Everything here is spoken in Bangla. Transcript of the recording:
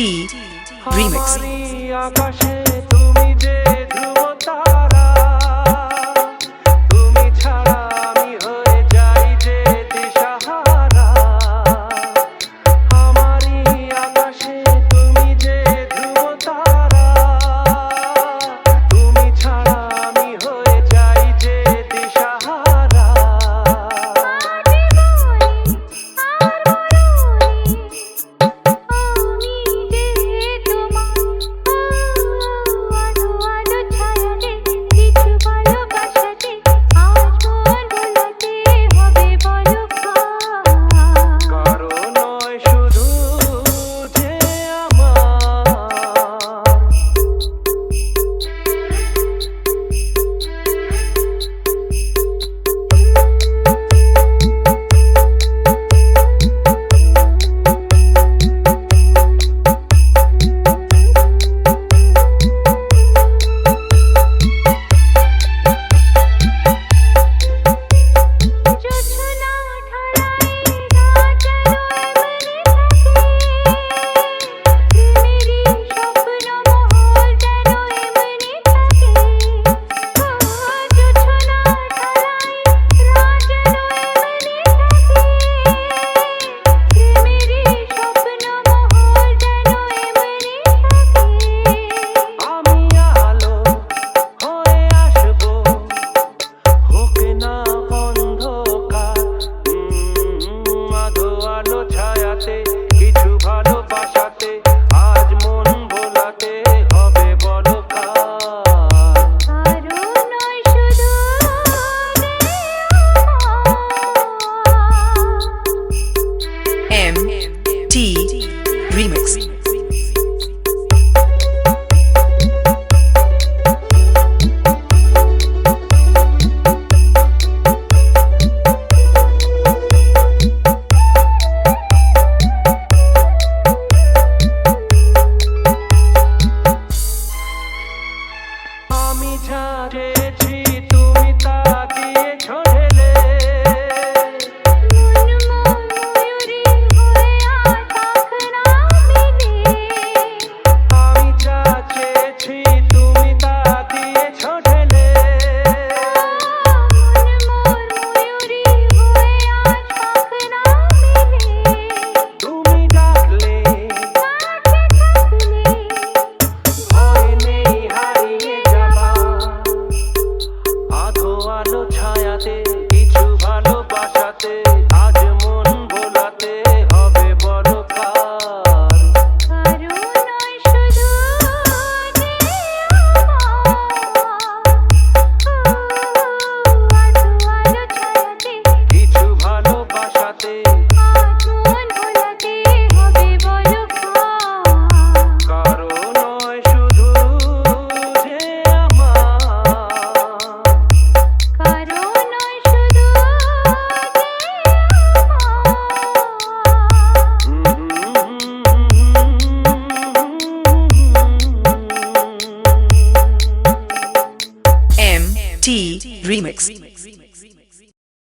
টি রিমিক্স আকাশে তুমি যে day. I'll M T remix